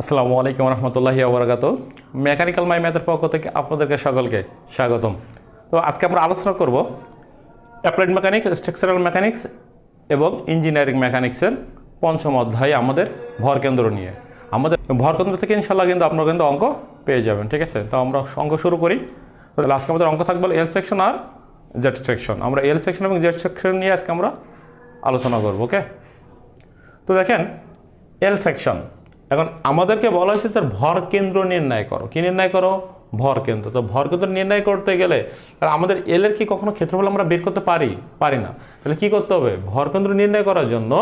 আসসালামু আলাইকুম রহমতুল্লাহি আবরাকাত মেকানিক্যাল মাই ম্যাথের পক্ষ থেকে আপনাদেরকে সকলকে স্বাগতম। তো আজকে আমরা আলোচনা করব অ্যাপ্লাইড মেকানিক্স, স্ট্রাকচারাল মেকানিক্স এবং ইঞ্জিনিয়ারিং মেকানিক্সের পঞ্চম অধ্যায় আমাদের ভরকেন্দ্র নিয়ে। আমাদের ভরকেন্দ্র থেকে ইনশাল্লাহ কিন্তু আপনারা কিন্তু অঙ্ক পেয়ে যাবেন, ঠিক আছে? তো আমরা অঙ্ক শুরু করি। তাহলে আজকে আমাদের অঙ্ক থাকবে এল সেকশন আর জেড সেকশন আমরা এল সেকশন এবং জেড সেকশন নিয়ে আজকে আমরা আলোচনা করব ওকে তো দেখেন এল সেকশন এখন আমাদেরকে বলা হয়েছে, স্যার, ভর কেন্দ্র নির্ণয় করো। কি নির্ণয় করো? ভর কেন্দ্র। তো ভর কেন্দ্র নির্ণয় করতে গেলে আমাদের এল এর কি কখনো ক্ষেত্রফল আমরা বের করতে পারি? পারি না। তাহলে কি করতে হবে? ভর কেন্দ্র নির্ণয় করার জন্য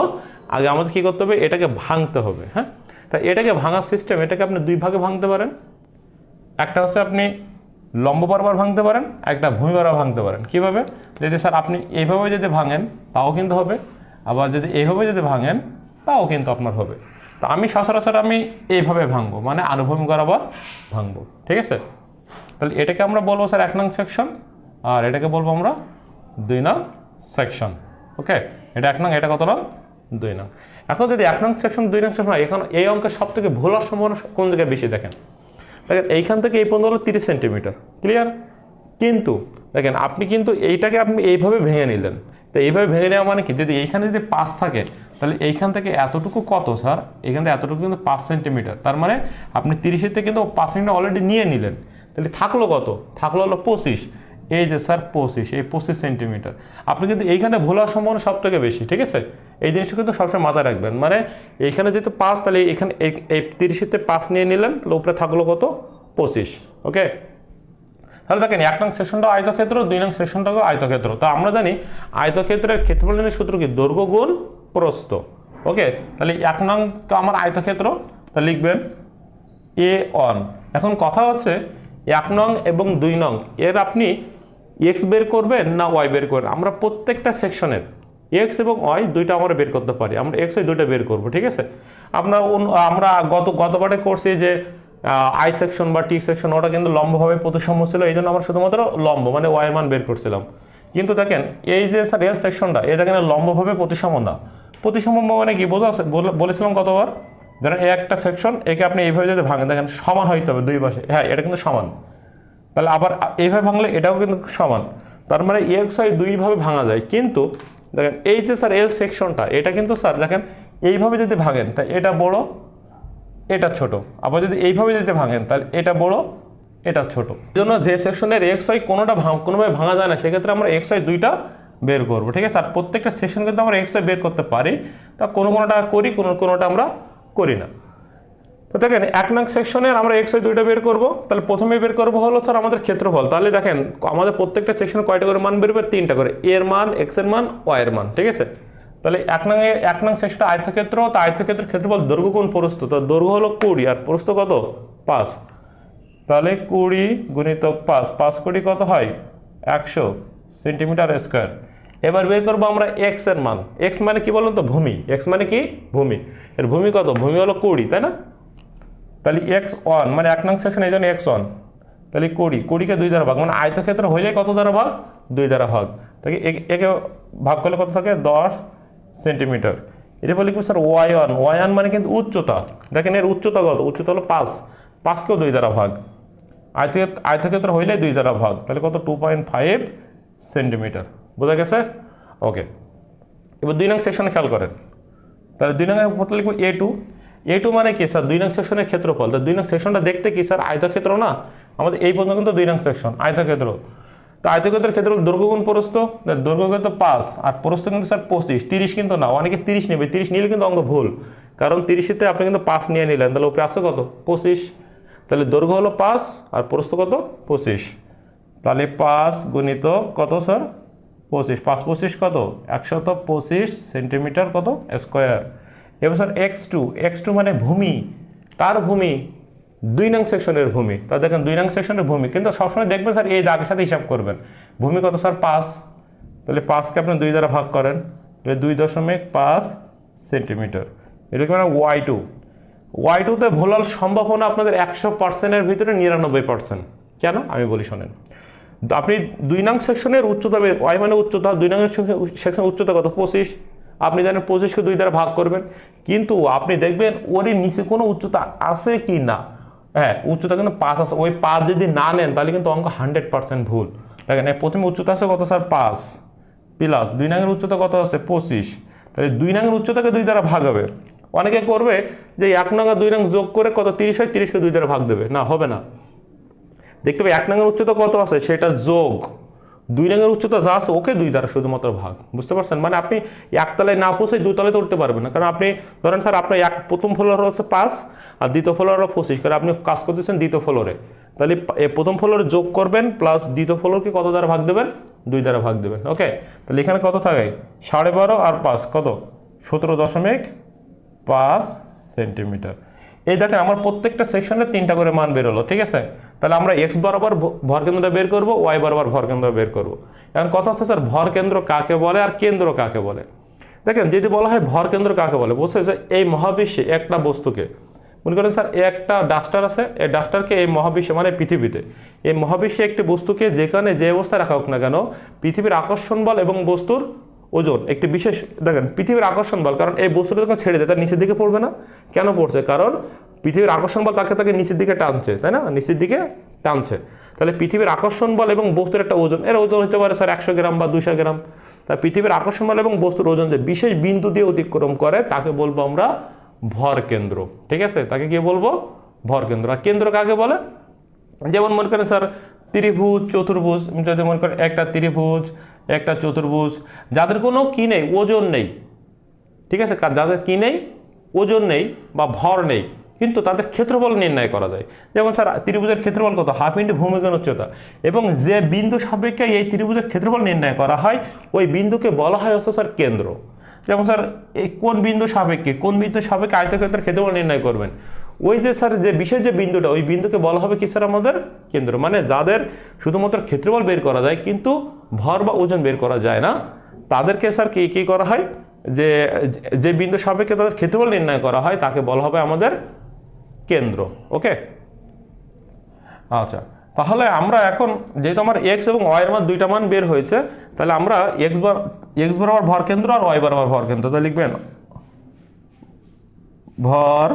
আগে আমাদের কি করতে হবে? এটাকে ভাঙতে হবে হ্যাঁ? তা এটাকে ভাঙার সিস্টেম এটাকে আপনি দুই ভাগে ভাঙতে পারেন। একটা হচ্ছে আপনি লম্ব বরাবর ভাঙতে পারেন, একটা ভূমি বরাবর ভাঙতে পারেন। কীভাবে? যদি স্যার আপনি এইভাবে যদি ভাঙেন, তাও কিন্তু হবে। আবার যদি এইভাবে যদি ভাঙেন, তাও কিন্তু আপনার হবে। তো আমি সচরাচর আমি এইভাবে ভাঙবো মানে আনুভূমিক বরাবর ভাঙবো, ঠিক আছে? তাহলে এটাকে আমরা বলব স্যার এক নং সেকশন আর এটাকে বলব আমরা দুই নং সেকশন ওকে এটা এক নং, এটা কত নং? দুই নং। এখন যদি এক নং সেকশন দুই নং সেকশন এখন এই অঙ্কের সব থেকে ভুল হওয়ার সম্ভাবনা কোন জায়গায় বেশি দেখেন? দেখেন, এইখান থেকে এই পর্যন্ত হলো তিরিশ সেন্টিমিটার ক্লিয়ার কিন্তু, দেখেন, আপনি কিন্তু এইটাকে আপনি এইভাবে ভেঙে নিলেন। তো এইভাবে ভেঙে নেওয়া মানে কি? যদি এইখানে যদি পাঁচ থাকে তাহলে এইখান থেকে এতটুকু কত, স্যার? এখান থেকে এতটুকু কিন্তু পাঁচ সেন্টিমিটার। তার মানে আপনি তিরিশের থেকে কিন্তু পাঁচ সেন্টিমিটার অলরেডি নিয়ে নিলেন। তাহলে থাকল কত? থাকল হলো পঁচিশ। এই যে, স্যার, পঁচিশ, এই পঁচিশ সেন্টিমিটার। আপনি কিন্তু এইখানে ভুল হওয়ার সম্ভাবনা সব থেকে বেশি, ঠিক আছে? এই জিনিসটা কিন্তু সবসময় মাথায় রাখবেন। মানে এইখানে যেহেতু পাঁচ, তাহলে এখানে এই- তিরিশেতে পাঁচ নিয়ে নিলেন, তাহলে উপরে থাকল কত? পঁচিশ, ওকে? তাহলে দেখেন, এক নং সেকশনটা আয়তক্ষেত্র, দুই নং সেকশনটাও আয়তক্ষেত্র। তো আমরা জানি আয়তক্ষেত্রের ক্ষেত্রফল সূত্র কি? দৈর্ঘ্য গুণ প্রস্থ। ওকে? তাহলে এক নং তো আমার আয়তক্ষেত্র তা লিখবেন এ অন এখন কথা হচ্ছে এক নং এবং দুই নং। এর আপনি এক্স বের করবেন না ওয়াই বের করবেন? আমরা প্রত্যেকটা সেকশনের এক্স এবং ওয়াই দুইটা আমরা বের করতে পারি। আমরা এক্স ওয়াই দুইটা বের করব, ঠিক আছে? অন্য- আমরা গত, গতবারে করছি যে আই সেকশন বা টি সেকশন ওটা কিন্তু লম্বভাবে প্রতিসম ছিল এই জন্য আমরা শুধুমাত্র লম্ব মানে ওয়াই মান বের করছিলাম। কিন্তু দেখেন, এই যে এল সেকশনটা এটা কিন্তু লম্বভাবে প্রতিসম না। প্রতিসম মানে কি? বোঝা আছে? বলে- বলেছিলাম কতবার? ধরেন এই একটা সেকশন একে আপনি এইভাবে যদি ভাঙেন, দেখেন সমান হইতে হবে দুই পাশে। হ্যাঁ এটা কিন্তু সমান। তাহলে আবার এইভাবে ভাঙলে এটাও কিন্তু সমান। তার মানে এক্স ওয়াই দুইভাবে ভাঙা যায়। কিন্তু দেখেন, এই যে স্যার এল সেকশনটা এটা কিন্তু স্যার দেখেন, এইভাবে যদি ভাঙেন, তা এটা বড়, এটা ছোট। আবার যদি এইভাবে যদি ভাঙেন, তাহলে এটা বড়, এটা ছোট। এই জন্য যে সেকশনের এক্স ওয়াই কোনোটা কোনোভাবে ভাঙা যায় না। সেক্ষেত্রে আমরা এক্স ওয়াই দুইটা বের করব, ঠিক আছে? আর প্রত্যেকটা সেকশন কিন্তু আমরা এক্স ওয়াই বের করতে পারি। তা কোনো কোনোটা করি, কোনো কোনোটা আমরা করি না। তো দেখেন, এক নং সেকশনের আমরা এক্স দুইটা বের করব। তাহলে প্রথমে বের করব হলো, স্যার, আমাদের ক্ষেত্রফল। তাহলে দেখেন, আমাদের প্রত্যেকটা সেকশন কয়টা করে মান বেরোবে তিনটা করে। এর মান এক্সের মান ওয়াই এর মান, ঠিক আছে? তাহলে এক নং এক নং সেকশনটা আয়তক্ষেত্র, তো আয়তক্ষেত্রের ক্ষেত্রফল দৈর্ঘ্য কোণ প্রস্থ। তো দৈর্ঘ্য হলো কুড়ি, আর প্রস্থ কত? পাঁচ। তাহলে কুড়ি গুণিত পাঁচ। পাঁচ কোটি কত হয়? একশো সেন্টিমিটার স্কোয়ার। এবার বের করব আমরা এক্সের মান। এক্স মানে কি বলুন তো? ভূমি। এক্স মানে কি? ভূমি। এর ভূমি কত? ভূমি হলো কুড়ি, তাই না? তাহলে এক্স ওয়ান মানে এক নং সেকশন এই জন্য এক্স ওয়ান তাহলে কুড়ি। কুড়িকে দুই দ্বারা ভাগ মানে আয়তক্ষেত্র যায় কত দ্বারা ভাগ? দুই দ্বারা ভাগ। তাকে একে ভাগ করলে কত থাকে? দশ সেন্টিমিটার। এরপর লিখব স্যার? ওয়াই ওয়ান ওয়ান মানে কিন্তু উচ্চতা। দেখেন এর উচ্চতা কত? উচ্চতা হলো পাঁচ। পাঁচকেও দুই দ্বারা ভাগ। আয়তক্ষেত্র আয়তক্ষেত্র হইলে দুই দ্বারা ভাগ। তাহলে কত? Two point five centimetre. বোঝা গেছে? ওকে এবার দুই নং সেকশনে খেয়াল করেন। তাহলে দুই নং পথে লিখব এ টু এ টু মানে কি স্যার? দুই নং সেকশনের ক্ষেত্রফল। তো দুই নং সেকশনটা দেখতে কি স্যার? আয়তক্ষেত্র না? আমাদের এই পর্যন্ত কিন্তু দুই নং সেকশন আয়তক্ষেত্র। তো আয়তক্ষেত্রের ক্ষেত্রে দৈর্ঘ্য গুণ প্রস্থ দৈর্ঘ্য কিন্তু পাঁচ, আর প্রস্থ কিন্তু স্যার পঁচিশ। তিরিশ কিন্তু না, অনেকে তিরিশ নেবে। তিরিশ নিলে কিন্তু অঙ্গ ভুল। কারণ তিরিশেতে আপনি কিন্তু পাঁচ নিয়ে নিলেন। তাহলে উপরে আসে কত? পঁচিশ। তাহলে দৈর্ঘ্য হলো পাঁচ, আর প্রস্থ কত? পঁচিশ। তাহলে পাঁচ গুণিত কত, স্যার? পঁচিশ, পাঁচ পঁচিশ কত? একশত পঁচিশ সেন্টিমিটার কত? স্কোয়ার। এবার sir X two X two মানে ভূমি। তার ভূমি দুই নং সেকশনের ভূমি। তা দেখেন দুই নং সেকশনের ভূমি। কিন্তু সবসময় দেখবেন স্যার, এই দাগের সাথে হিসাব করবেন। ভূমি কত স্যার? পাঁচ। তাহলে পাঁচকে আপনি দুই দ্বারা ভাগ করেন, তাহলে দুই দশমিক পাঁচ সেন্টিমিটার। এরকম মানে ওয়াই টু? ওয়াই টুতে ভোলার সম্ভাবনা আপনাদের একশো পার্সেন্টের ভিতরে নিরানব্বই পার্সেন্ট। কেন? আমি বলি শোনেন। আপনি দুই নং সেকশনের উচ্চতা ওয়াই মানে উচ্চতা, দুই নং সেকশন উচ্চতা কত? পঁচিশ। আপনি জানেন পঁচিশকে দুই দ্বারা ভাগ করবেন। কিন্তু আপনি দেখবেন ওর নিচে কোনো উচ্চতা আছে কি না? হ্যাঁ উচ্চতা কিন্তু পাঁচ আছে। ওই পাঁচ যদি না নেন, তাহলে কিন্তু অঙ্ক হান্ড্রেড পার্সেন্ট ভুল। দেখেন প্রথমে উচ্চতা আছে কত স্যার? পাঁচ। প্লাস দুই নাঙের উচ্চতা কত আছে? পঁচিশ। তাহলে দুই নাঙের উচ্চতাকে দুই দ্বারা ভাগ হবে। অনেকে করবে যে এক নং আর দুই নং যোগ করে কত? তিরিশ হয়, তিরিশকে দুই দ্বারা ভাগ দেবে। না, হবে না। দেখতে পাবে এক নঙের উচ্চতা কত আছে? সেটা যোগ। দুই রঙের উচ্চতা যা আছে, ওকে দুই দ্বারা শুধুমাত্র ভাগ। বুঝতে পারছেন? মানে আপনি একতলায় না পৌঁছে দুই তলায় তো উঠতে পারবেন না। কারণ আপনি, ধরেন স্যার, আপনার এক, প্রথম ফ্লোর হচ্ছে পাঁচ, আর দ্বিতীয় ফ্লোর হলো পঁচিশ। কারণ আপনি কাজ করতেছেন দ্বিতীয় ফ্লোরে তাহলে প্রথম ফ্লোরে যোগ করবেন প্লাস দ্বিতীয় ফ্লোরকে কত দ্বারা ভাগ দেবেন? দুই দ্বারা ভাগ দেবেন। ওকে তাহলে এখানে কত থাকে? সাড়ে বারো আর পাঁচ, কত? সতেরো দশমিক পাঁচ সেন্টিমিটার। এই দেখেন, আমার প্রত্যেকটা সেকশনে তিনটা করে মান বেরোলো, ঠিক আছে? তাহলে আমরা এক্স বরাবর ভ- ভর কেন্দ্রটা বের করব ওয়াই বরাবর ভর কেন্দ্র বের করব। এখন কথা হচ্ছে স্যার, ভর কেন্দ্র কাকে বলে আর কেন্দ্র কাকে বলে? দেখেন, যদি বলা হয় ভর কেন্দ্র কাকে বলে বলছে যে এই মহাবিশ্বে একটা বস্তুকে, মনে করেন স্যার, একটা ডাস্টার আছে, এই ডাস্টারকে এই মহাবিশ্বে মানে পৃথিবীতে। এই মহাবিশ্বে একটি বস্তুকে যেখানে যে অবস্থায় রাখা হোক না কেন, পৃথিবীর আকর্ষণ বল এবং বস্তুর ওজন, একটি বিশেষ, দেখেন, পৃথিবীর আকর্ষণ বল, কারণ এই বস্তুটা যখন ছেড়ে দেয়, তার নিচের দিকে পড়বে না। কেন পড়ছে? কারণ পৃথিবীর আকর্ষণ বল তাকে তাকে নিচের দিকে টানছে, তাই না? নিচের দিকে টানছে। তাহলে পৃথিবীর আকর্ষণ বল এবং বস্তুর একটা ওজন, এর ওজন হতে পারে স্যার একশো গ্রাম বা দুশো গ্রাম। তা পৃথিবীর আকর্ষণ বল এবং বস্তুর ওজন যে বিশেষ বিন্দু দিয়ে অতিক্রম করে, তাকে বলব আমরা ভর কেন্দ্র। ঠিক আছে? তাকে কি বলব ভর কেন্দ্র। আর কেন্দ্র কাকে বলে? যেমন মনে করেন স্যার, ত্রিভুজ, চতুর্ভুজ, যদি মনে করেন একটা ত্রিভুজ, একটা চতুর্ভুজ, যাদের কোনো কি নেই, ওজন নেই। ঠিক আছে? যাদের কি নেই, ওজন নেই বা ভর নেই। কিন্তু তাদের ক্ষেত্রফল নির্ণয় করা যায়। যেমন স্যার, ত্রিভুজের ক্ষেত্রফল কত? হাফ ইন্টু ভূমিকোণ উচ্চতা। এবং যে বিন্দু সাপেক্ষে এই ত্রিভুজের ক্ষেত্রফল নির্ণয় করা হয়, ওই বিন্দুকে বলা হয় হচ্ছে স্যার কেন্দ্র। যেমন স্যার, এই কোন বিন্দু সাপেক্ষে, কোন বিন্দু সাপেক্ষে আয়তক্ষেত্রের ক্ষেত্রফল নির্ণয় করবেন? ওই যে স্যার, যে বিশেষ যে বিন্দুটা, ওই বিন্দুকে বলা হবে কি স্যার আমাদের? কেন্দ্র। মানে যাদের শুধুমাত্র ক্ষেত্রফল বের করা যায়, কিন্তু ভর বা ওজন বের করা যায় না, তাদেরকে স্যার কি, কী করা হয়? যে যে বিন্দু সাপেক্ষে তাদের ক্ষেত্রফল নির্ণয় করা হয়, তাকে বলা হবে আমাদের কেন্দ্র ওকে আচ্ছা তাহলে আমরা এখন যেহেতু আমার এক্স এবং ওয়াই এর মান দুইটা মান বের হয়েছে, তাহলে আমরা এক্স বার এক্স বরাবর ভর কেন্দ্র আর ওয়াই বরাবর ভর কেন্দ্র, তাহলে লিখবেন ভর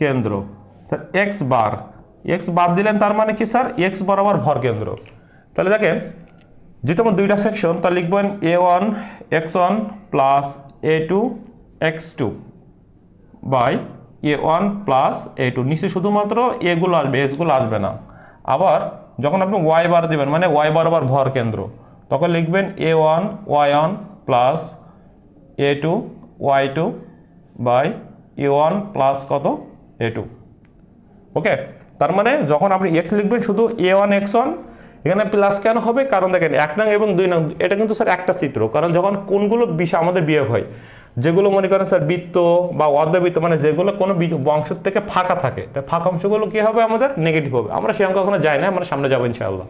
কেন্দ্র। এক্স বার এক্স বাদ দিলেন তার মানে কি স্যার? এক্স বরাবর ভর কেন্দ্র। তাহলে দেখেন, যেহেতু আমার দুইটা সেকশন তা লিখবেন A one X one plus A two X two by A one plus A two নিচে শুধুমাত্র এগুলো আসবে এসগুলো আসবে না। আবার যখন আপনি ওয়াই বার দেবেন মানে ওয়াই বরাবর ভর কেন্দ্র, তখন লিখবেন A one Y one plus A two Y two by A one plus কত? এ টু ওকে তার মানে যখন আপনি এক্স লিখবেন, শুধু এ ওয়ান এক্স ওয়ান এখানে প্লাস কেন হবে? কারণ দেখেন, এক নং এবং দুই নং, এটা কিন্তু স্যার একটা চিত্র, কারণ যখন কোনগুলো বিষয় আমাদের বিয়োগ হয় যেগুলো মনে করেন স্যার বৃত্ত বা অর্ধবৃত্ত মানে যেগুলো কোনো বি- অংশ থেকে ফাঁকা থাকে ফাঁকা অংশগুলো কী হবে আমাদের? নেগেটিভ হবে। আমরা সেরকম কখনো যাই না আমরা সামনে যাব ইনশাআল্লাহ।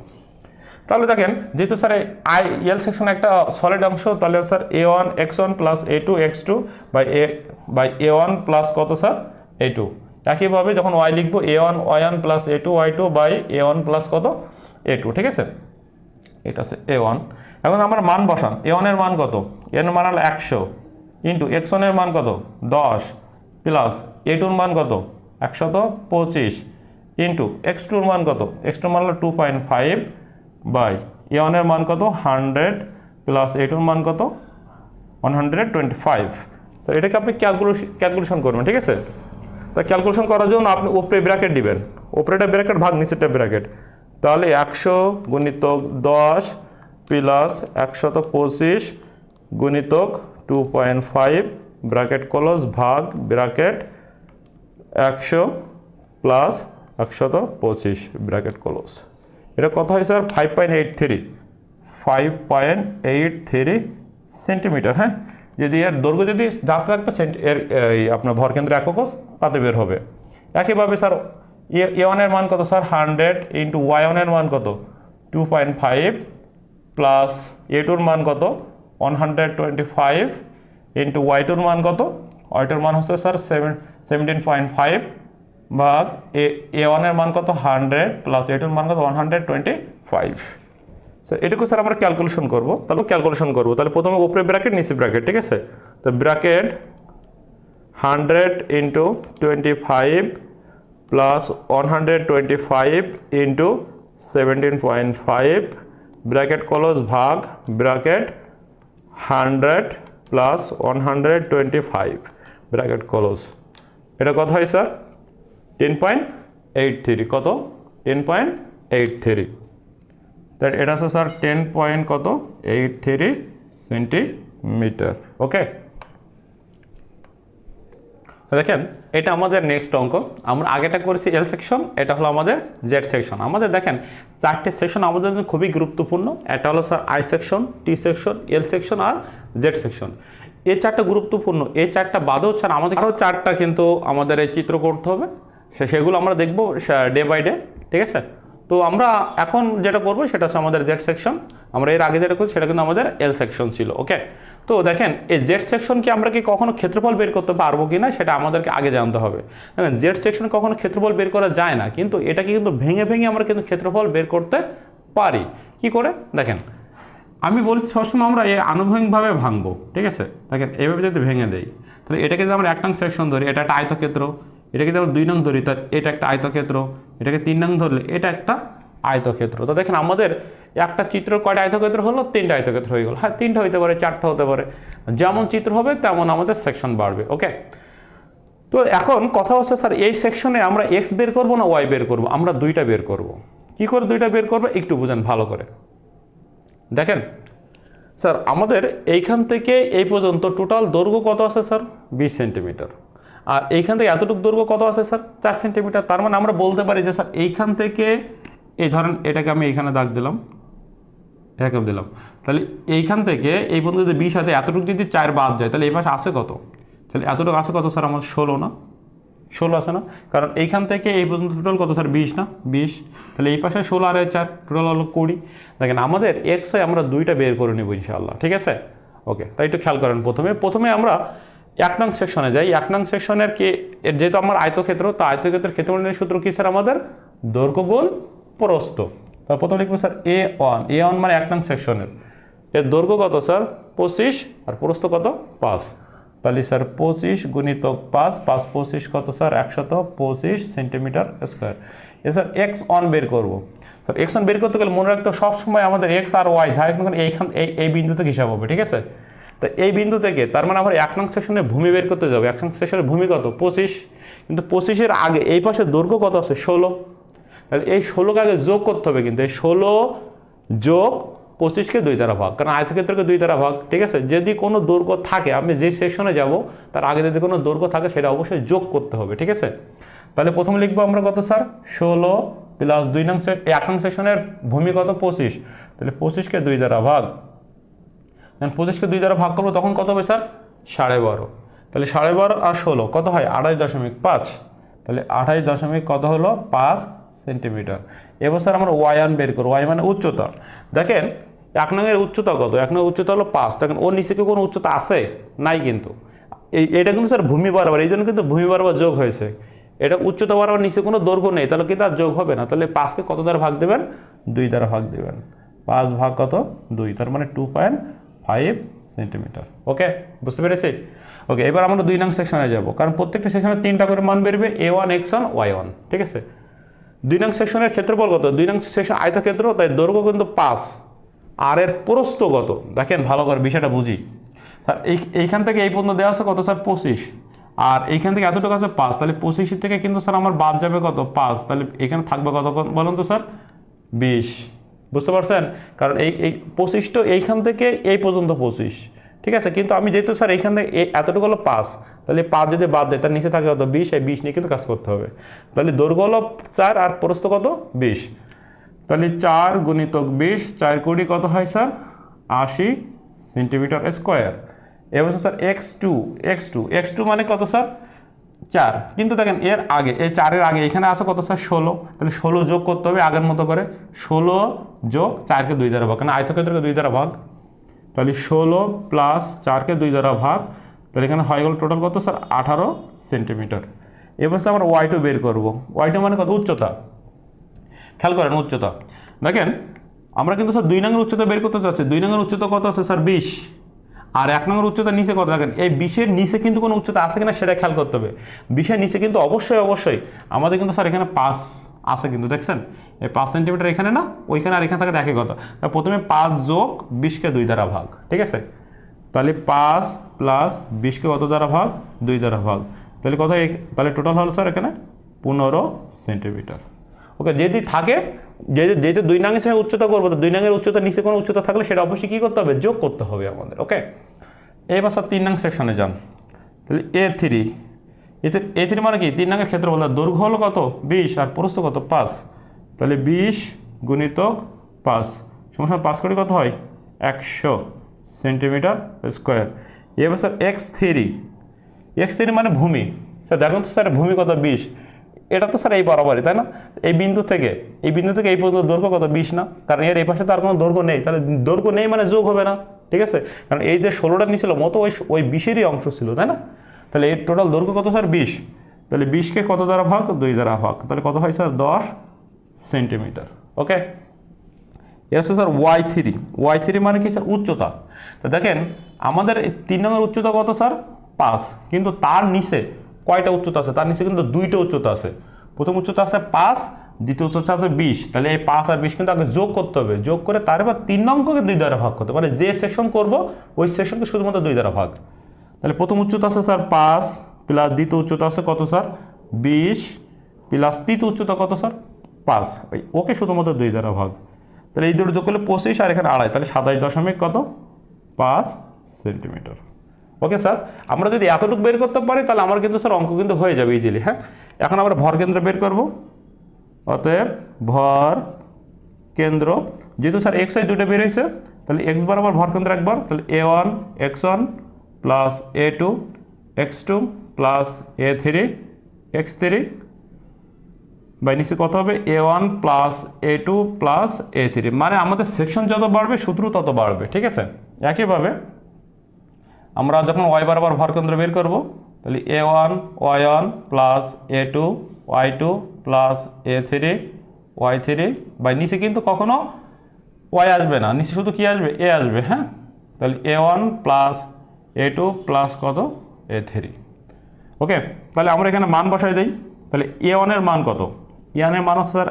তাহলে দেখেন, যেহেতু স্যার আই এল সেকশন একটা সলিড অংশ, তাহলে sir A one X one plus A two X two by A by A one plus কত স্যার? এ টু একইভাবে যখন ওয়াই লিখব A one Y one plus A two Y two by A one plus কত? A two ঠিক আছে? এটা আছে এ one এখন আমার মান বসান। এ ওয়ানের মান কত? এর মান হলো একশো। ইন্টু এক্স ওয়ানের মান কত? দশ প্লাস এ টুর মান কত? একশত পঁচিশ। ইন্টু এক্স টুর মান কত? এক্স টুর মান হলো two point five by A ওয়ানের মান কত? হান্ড্রেড প্লাস এ টুর মান কত? One hundred twenty five. তো এটাকে আপনি ক্যালকুলেশন ক্যালকুলেশন করবেন, ঠিক আছে? তো ক্যালকুলেশন করার জন্য আপনি উপরে ব্র্যাকেট দিবেন। উপরেটা ব্র্যাকেট, ভাগ নিচেরটা ব্র্যাকেট। তাহলে একশো গুণিতক দশ প্লাস একশত পঁচিশ গুণিতক two point five bracket close ভাগ ব্র্যাকেট একশো প্লাস একশত পঁচিশ ব্র্যাকেট ক্লোজ এটা কত হয় sir five point eight three five point eight three centimetre হ্যাঁ? যদি এর দৈর্ঘ্য যদি যা থাকবে এর আপনার ভরকেন্দ্র একক তাতে বের হবে। একইভাবে স্যার এ ওয়ানের মান কত স্যার হান্ড্রেড ইন্টু ওয়াই ওয়ানের মান কত? Two point five plus A টুর মান কত? One hundred twenty five into Y মান কত? ওয়াই টুর মান হচ্ছে sir seven seventeen point five ভাগ এ এ ওয়ানের মান কত? হান্ড্রেড প্লাস এ টুর মান কত? One hundred twenty five sir এটুকু স্যার আমরা ক্যালকুলেশন করব। তাহলে ক্যালকুলেশন করব। তাহলে প্রথমে উপরে ব্র্যাকেট নিচে ব্র্যাকেট ঠিক আছে? তো bracket hundred into twenty five plus one hundred twenty five into seventeen point five bracket close ভাগ bracket hundred plus one hundred twenty five, bracket close. এটা কত হয়, sir? Ten point eight three, কত? Ten point eight three. তাই এটা আছে, sir, ten point কত? Eight three centimetre. ওকে দেখেন এটা আমাদের নেক্সট অঙ্ক। আমরা আগেটা করেছি এল সেকশন এটা হলো আমাদের জেড সেকশন আমাদের দেখেন, চারটে সেকশন আমাদের জন্য খুবই গুরুত্বপূর্ণ। এটা হলো sir I section T section L section R Z section এই চারটা গুরুত্বপূর্ণ। এই চারটা বাদেও স্যার আমাদের আরও চারটা কিন্তু আমাদের এই চিত্র করতে হবে। সেগুলো আমরা দেখব ডে বাই ডে ঠিক আছে? তো আমরা এখন যেটা করব সেটা হচ্ছে আমাদের জেড সেকশন আমরা এর আগে যেটা করছি সেটা কিন্তু আমাদের এল সেকশন ছিল ওকে তো দেখেন, এই জেড সেকশনকে আমরা কি কখনো ক্ষেত্রফল বের করতে পারব কি না সেটা আমাদেরকে আগে জানতে হবে। দেখেন জেড সেকশন কখনো ক্ষেত্রফল বের করা যায় না, কিন্তু এটাকে কিন্তু ভেঙে ভেঙে আমরা কিন্তু ক্ষেত্রফল বের করতে পারি। কি করে? দেখেন, আমি বলছি সবসময় আমরা এই আনুভূমিকভাবে ভাঙবো, ঠিক আছে? দেখেন, এভাবে যদি ভেঙে দেই, তাহলে এটাকে যদি আমরা এক নং সেকশন ধরি, এটা একটা আয়তক্ষেত্র এটাকে যদি আমরা দুই নং ধরি তার এটা একটা আয়তক্ষেত্র, এটাকে তিন নং ধরলে এটা একটা আয়তক্ষেত্র। তো দেখেন আমাদের একটা চিত্র কয়টা আয়তক্ষেত্র হলো? তিনটা আয়তক্ষেত্র হয়ে গেল। হ্যাঁ তিনটা হতে পারে, চারটা হতে পারে। যেমন চিত্র হবে, তেমন আমাদের সেকশন বাড়বে ওকে তো এখন কথা হচ্ছে স্যার এই সেকশনে আমরা এক্স বের করব না ওয়াই বের করব? আমরা দুইটা বের করব। কি করে দুইটা বের করব? একটু বুঝেন ভালো করে। দেখেন স্যার আমাদের এইখান থেকে এই পর্যন্ত টোটাল দৈর্ঘ্য কত আছে স্যার বিশ সেন্টিমিটার আর এইখান থেকে এতটুকু দৈর্ঘ্য কত আছে, স্যার? চার সেন্টিমিটার। তার মানে আমরা বলতে পারি যে, স্যার, এইখান থেকে এই ধরেন এটাকে আমি এইখানে দাগ দিলাম, এরকম দিলাম। তাহলে এইখান থেকে এই পর্যন্ত যদি বিশ হাতে এতটুকু যদি চার বাদ যায়, তাহলে এই পাশে আসে কত? তাহলে এতটুকু আসে কত, স্যার? আমার ষোলো না? ষোলো আছে না? কারণ এইখান থেকে এই পর্যন্ত টোটাল কত, স্যার? বিশ না? বিশ। তাহলে এই পাশে ষোলো আর চার টোটাল হলো কুড়ি। দেখেন, আমাদের এক্স আমরা দুইটা বের করে নেব ইনশাআল্লাহ, ঠিক আছে? ওকে, তাই একটু খেয়াল করেন প্রথমে। প্রথমে আমরা এক নং সেকশনে যাই, এক নং সেকশনের কি যেহেতু আমার আয়তক্ষেত্র, তো আয়তক্ষেত্রের ক্ষেত্রমণ্ডলের সূত্র কি স্যার আমাদের? দৈর্ঘ্য গুণ প্রস্থ। তার প্রথমে লিখব sir A one A one মানে এক নং সেকশনের। এর দৈর্ঘ্য কত স্যার? পঁচিশ, আর প্রস্থ কত? পাঁচ। তাহলে স্যার পঁচিশ গুণিত পাঁচ পাঁচ পঁচিশ কত স্যার? একশত পঁচিশ সেন্টিমিটার স্কোয়ার। এ স্যার এক্স অন বের করব। স্যার এক্স অন বের করতে গেলে মনে রাখতে সবসময় আমাদের এক্স আর ওয়াই, যাই এইখান এই এই বিন্দু থেকে হিসাব হবে, ঠিক আছে? তো এই বিন্দু থেকে, তার মানে আমরা এক নং সেকশনে ভূমি বের করতে যাব। এক নং সেকশনের ভূমি কত? পঁচিশ। কিন্তু পঁচিশের আগে এই পাশে দৈর্ঘ্য কত আছে? ষোলো। তাহলে এই ষোলোকে আগে যোগ করতে হবে কিন্তু এই ষোলো যোগ পঁচিশকে দুই দ্বারা ভাগ। কারণ আয়তক্ষেত্রকে দুই দ্বারা ভাগ। ঠিক আছে? যদি কোনো দৈর্ঘ্য থাকে, আমি যে সেকশনে যাব, তার আগে যদি কোনো দৈর্ঘ্য থাকে, সেটা অবশ্যই যোগ করতে হবে। ঠিক আছে? তাহলে প্রথমে লিখব আমরা কত, স্যার? ষোলো প্লাস দুই নং এক নং সেকশনের ভূমি কত? পঁচিশ। তাহলে পঁচিশকে দুই দ্বারা ভাগ। যখন পঁচিশকে দুই দ্বারা ভাগ করব, তখন কত হবে স্যার? সাড়ে বারো। তাহলে সাড়ে বারো আর ষোলো, কত হয়? আড়াই দশমিক পাঁচ। তাহলে আঠাশ দশমিক কত হলো? পাঁচ সেন্টিমিটার। এবার স্যার আমরা ওয়াই আন বের করব। ওয়াই মানে উচ্চতা। দেখেন, এক নঙের উচ্চতা কত? এক নঙের উচ্চতা হলো পাঁচ। দেখেন, ওর নিচে কি কোনো উচ্চতা আছে? নাই কিন্তু। এই, এটা কিন্তু স্যার ভূমি বরাবর, এই জন্য কিন্তু ভূমি বরাবর যোগ হয়েছে। এটা উচ্চতা বরাবর নিচে কোনো দৈর্ঘ্য নেই, তাহলে কিন্তু আর যোগ হবে না? তাহলে পাঁচকে কত দ্বারা ভাগ দেবেন? দুই দ্বারা ভাগ দেবেন। পাঁচ ভাগ কত? দুই। তার মানে two point five centimetre okay বুঝতে পেরেছি? ওকে এবার আমরা দুই নং সেকশনে যাব। কারণ প্রত্যেকটা সেকশনে তিনটা করে মান বেরবে A one X one Y one ঠিক আছে? দুই নং সেকশনের ক্ষেত্রফল কত? দুই নং সেকশন আয়তক্ষেত্র, তাই দৈর্ঘ্য কিন্তু পাঁচ। আর এর প্রস্থ কত? দেখেন, ভালো করে বিষয়টা বুঝি। স্যার, এই, এইখান থেকে এই পর্যন্ত দেওয়া আছে কত স্যার? পঁচিশ। আর এইখান থেকে এতটুকু আছে পাঁচ। তাহলে পঁচিশের থেকে কিন্তু স্যার আমার বাদ যাবে কত? পাঁচ। তাহলে এখানে থাকবে কত বলুন তো স্যার? বিশ। বুঝতে পারছেন? কারণ এই এই পঁচিশটা এইখান থেকে এই পর্যন্ত পঁচিশ। ঠিক আছে? কিন্তু আমি যেহেতু স্যার এইখান থেকে এতটুকু হলো পাঁচ, তাহলে পাঁচ যদি বাদ দেয় তার নিচে থাকে কত বিশ, এই বিশ নিয়ে কিন্তু কাজ করতে হবে। তাহলে দৈর্ঘ্য হলো চার আর প্রস্থ কত? বিশ। তাহলে চার গুণিতক বিশ, চার কোটি কত হয় স্যার? আশি সেন্টিমিটার স্কোয়ার। এবার sir X two X two X two মানে কত স্যার? চার। কিন্তু দেখেন, এর আগে, এই চারের আগে এখানে আছে কত? স্যার ষোলো। তাহলে ষোলো যোগ করতে হবে আগের মতো করে। ষোলো যোগ চারকে দুই দ্বারা ভাগ। কারণ আয়তক্ষেত্রকে দুই দ্বারা ভাগ। তাহলে ষোলো প্লাস চারকে দুই দ্বারা ভাগ। তাহলে এখানে হয়ে গেল টোটাল কত? স্যার, আঠারো সেন্টিমিটার এবার স্যার আমরা ওয়াই টু বের করব। ওয়াই টু মানে কত? উচ্চতা। খেয়াল করেন, উচ্চতা। দেখেন, আমরা কিন্তু স্যার দুই নঙের উচ্চতা বের করতে চাচ্ছি। দুই নঙের উচ্চতা কত আছে? স্যার, বিশ। আর এক নম্বর উচ্চতা নিচে কত? দেখেন, এই বিশের নিচে কিন্তু কোনো উচ্চতা আছে কিনা সেটা খেয়াল করতে হবে। বিশের নিচে কিন্তু অবশ্যই অবশ্যই আমাদের কিন্তু স্যার এখানে পাঁচ আছে কিন্তু, দেখছেন? এই পাঁচ সেন্টিমিটার এখানে না, ওইখানে আর এখানে থাকে একই কথা। প্রথমে পাঁচ যোগ বিশকে দুই দ্বারা ভাগ, ঠিক আছে? তাহলে পাঁচ প্লাস বিশকে কত দ্বারা ভাগ? দুই দ্বারা ভাগ। তাহলে কত তাহলে টোটাল হলো স্যার এখানে? পনেরো সেন্টিমিটার। ওকে, যদি থাকে, যে যেহেতু দুই নাঙের সঙ্গে উচ্চতা করব, তো দুই নাঙের উচ্চতা, নিচে কোনো উচ্চতা থাকলে সেটা অবশ্যই কী করতে হবে? যোগ করতে হবে আমাদের, ওকে? এবার স্যার তিন নাং সেকশনে যান। তাহলে এ থ্রি এ থ্রি মানে কি? তিন নাঙের ক্ষেত্র বলতে দৈর্ঘ্য হলো কত? বিশ, আর প্রস্থ কত? পাঁচ। তাহলে বিশ গুণিতক পাঁচ। সমস্যা পাঁচ কোটি কত হয়? একশো সেন্টিমিটার স্কোয়ার। এবার sir X three X three মানে ভূমি। স্যার দেখুন তো স্যার, ভূমি কত? বিশ। এটা তো স্যার এই বরাবরই, তাই না? এই বিন্দু থেকে, এই বিন্দু থেকে এই পর্যন্ত দৈর্ঘ্য কত? বিশ না? কারণ এর এই পাশে তো আর কোনো দৈর্ঘ্য নেই। তাহলে দৈর্ঘ্য নেই মানে যোগ হবে না, ঠিক আছে? কারণ এই যে ষোলোটা নিয়েছিল, মতো ওই ওই বিশেরই অংশ ছিল, তাই না? তাহলে এর টোটাল দৈর্ঘ্য কত স্যার? বিশ। তাহলে বিশকে কত দ্বারা ভাগ? দুই দ্বারা ভাগ। তাহলে কত হয় স্যার? দশ সেন্টিমিটার, ওকে? এর sir Y three. Y three মানে কি স্যার? উচ্চতা। তো দেখেন, আমাদের তিন নম্বর উচ্চতা কত স্যার? পাঁচ। কিন্তু তার নিচে কয়টা উচ্চতা আছে? তার নিচে কিন্তু দুইটা উচ্চতা আছে। প্রথম উচ্চতা আছে পাঁচ, দ্বিতীয় উচ্চতা আছে বিশ। তাহলে এই পাঁচ আর বিশ কিন্তু আগে যোগ করতে হবে। যোগ করে তারপর তিন অঙ্ককে দুই দ্বারা ভাগ করতে মানে যে সেকশন করব, ওই সেকশনকে শুধুমাত্র দুই দ্বারা ভাগ। তাহলে প্রথম উচ্চতা আছে স্যার পাঁচ, প্লাস দ্বিতীয় উচ্চতা আছে কত স্যার? বিশ, প্লাস তৃতীয় উচ্চতা কত স্যার? পাঁচ। ওকে শুধুমাত্র দুই দ্বারা ভাগ। তাহলে এই দুটো যোগ করলে পঁচিশ আর এখানে আড়াই। তাহলে সাতাশ দশমিক কত? পাঁচ সেন্টিমিটার। ওকে স্যার আমরা যদি এতটুকু বের করতে পারি, তাহলে আমার কিন্তু স্যার অঙ্ক কিন্তু হয়ে যাবে ইজিলি হ্যাঁ? এখন আমরা ভর কেন্দ্র বের করব। অতএব ভর কেন্দ্র, যেহেতু স্যার এক্স আই দুটো বের হয়েছে, তাহলে এক্স বরাবর ভর কেন্দ্র একবার, তাহলে A one X one plus A two X two plus A three X three by নিচে কত হবে? A one plus A two plus A three মানে আমাদের সেকশন যত বাড়বে, সূত্র তত বাড়বে, ঠিক আছে? একইভাবে আমরা যখন ওয়াই বরাবর ভর কেন্দ্র বের করব, তাহলে A one Y one plus A two Y two plus A three Y three by নিচে কিন্তু কখনো ওয়াই আসবে না। নিচে শুধু কি আসবে? এ আসবে হ্যাঁ? তাহলে A one plus A two plus কত? এ থ্রি ওকে তাহলে আমরা এখানে মান বসাই দিই। তাহলে এ ওয়ানের মান কত? এ ওয়ানের মান হচ্ছে স্যার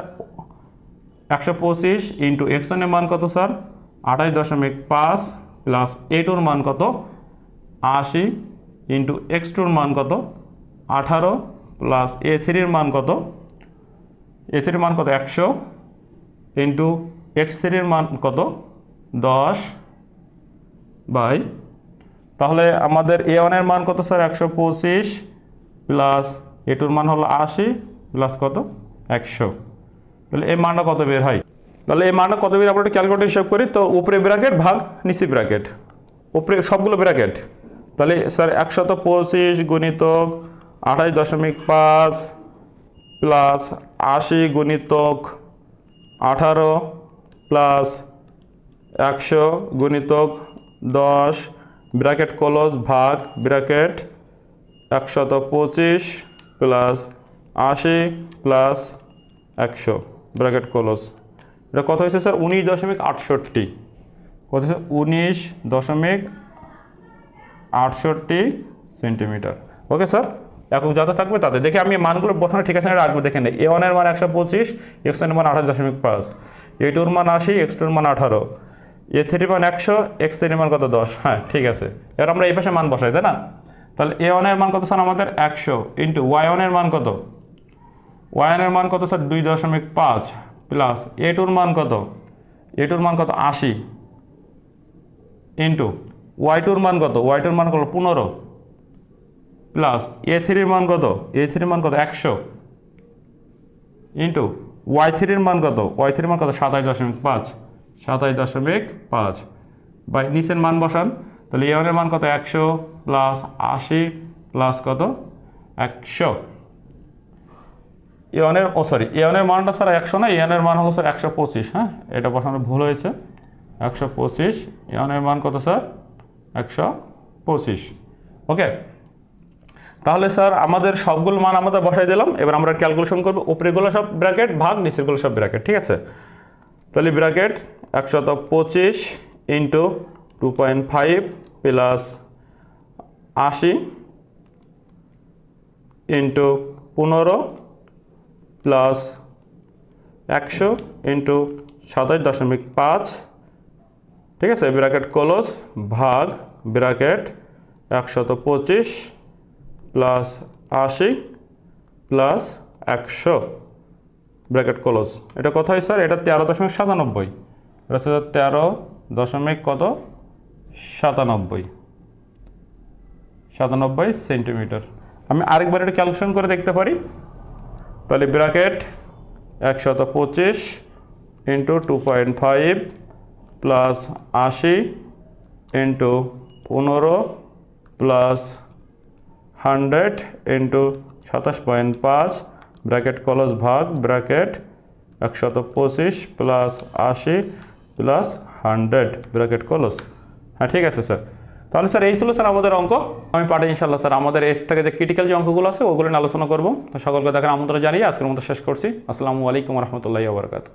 একশো পঁচিশ ইন্টু এক্স ওয়ানের মান কত স্যার? আঠাশ দশমিক পাঁচ প্লাস এ টুর মান কত? আশি ইন্টু এক্স টুর মান কত? আঠারো প্লাস এ থ্রির মান কত? এ থ্রির মান কত? একশো ইন্টু এক্স থ্রির মান কত? দশ বাই। তাহলে আমাদের এ ওয়ানের মান কত স্যার একশো পঁচিশ প্লাস এ টুর মান হলো আশি প্লাস কত? একশো। তাহলে এই মানটা কত বের হয়? তাহলে এই মানটা কত বের আমরা একটা ক্যালকুলেটর হিসাব করি। তো উপরে ব্র্যাকেট ভাগ, নিচে ব্র্যাকেট উপরে সবগুলো ব্র্যাকেট তাহলে স্যার একশত পঁচিশ গুণিতক আঠাশ দশমিক পাঁচ প্লাস আশি গুণিতক আঠারো প্লাস একশো গুণিতক দশ ব্র্যাকেট ক্লোজ ভাগ ব্র্যাকেট একশত পঁচিশ প্লাস আশি প্লাস একশো ব্র্যাকেট ক্লোজ এটা কত হয়েছে স্যার? উনিশ দশমিক আটষট্টি। কত হচ্ছে উনিশ দশমিক আটষট্টি সেন্টিমিটার ওকে স্যার একক যত থাকবে তাতে দেখে আমি মানগুলো বসানো ঠিক আছে রাখব দেখে নেই এ ওয়ানের মান একশো পঁচিশ এক্স ওয়ানের মান আঠাশ দশমিক পাঁচ এ টুর মান আশি এক্স টুর মান আঠারো এ থ্রির মান একশো এক্স থ্রির মান কত দশ হ্যাঁ ঠিক আছে এবার আমরা এই পাশে মান বসাই তাই না তাহলে এ ওয়ানের মান কত স্যার আমাদের একশো ইন্টু ওয়াই ওয়ানের মান কত ওয়াই ওয়ানের মান কত স্যার দুই দশমিক পাঁচ প্লাস এ টুর মান কত এ টুর মান কত আশি ইন্টু ওয়াই টুর মান কত? ওয়াই টুর মান কত? পনেরো। প্লাস এ থ্রির মান কত? এ থ্রির মান কত? একশো। ইন্টু ওয়াই থ্রির মান কত? ওয়াই থ্রির মান কত? সাতাশ দশমিক পাঁচ। সাতাশ দশমিক পাঁচ। বাই নিচের মান বসান, তাহলে এ ওয়ানের মান কত? একশো প্লাস আশি প্লাস কত? একশো। এ ওয়ানের ও সরি এ ওয়ানের মানটা স্যার একশো না এ ওয়ানের মান হলো স্যার একশো পঁচিশ হ্যাঁ? এটা বসানো ভুল হয়েছে। একশো পঁচিশ এ ওয়ানের মান কত স্যার একশো পঁচিশ। ওকে তাহলে স্যার, আমাদের সবগুলো মান আমাদের বসাই দিলাম। এবার আমরা ক্যালকুলেশন করব। উপরেগুলো সব ব্র্যাকেট ভাগ, নিচেরগুলো সব ব্র্যাকেট ঠিক আছে? তাহলে ব্র্যাকেট একশত পঁচিশ into two point five plus আশি ইন্টু পনেরো প্লাস একশো ইন্টু সাতাশ দশমিক পাঁচ ঠিক আছে? ব্র্যাকেট কলস ভাগ ব্র্যাকেট একশত পঁচিশ প্লাস আশি প্লাস একশো। ব্র্যাকেট ক্লোজ এটা কত স্যার? এটা তেরো দশমিক সাতানব্বই। এটা হচ্ছে তেরো দশমিক কত? সাতানব্বই। সাতানব্বই সেন্টিমিটার। আমি আরেকবার এটা ক্যালকুলেশন করে দেখতে পারি। তাহলে ব্র্যাকেট একশত পঁচিশ into two point five plus আশি ইন্টু পনেরো প্লাস হান্ড্রেড ইন্টু সাতাশ পয়েন্ট পাঁচ, ব্র্যাকেট কলস ভাগ, ব্র্যাকেট একশত পঁচিশ প্লাস আশি প্লাস হান্ড্রেড, ব্র্যাকেট কলস। হ্যাঁ ঠিক আছে স্যার। তাহলে স্যার এই ছিল স্যার আমাদের অঙ্ক। আমি পারি ইনশাল্লাহ স্যার। আমাদের এর থেকে যে ক্রিটিক্যাল যে অঙ্কগুলো আছে, ওগুলো নিয়ে আলোচনা করব। সকলকে দেখার আমন্ত্রণ জানিয়ে আজকের মতো শেষ করছি। আসসালামু আলাইকুম রহমতুল্লাহ বারকাত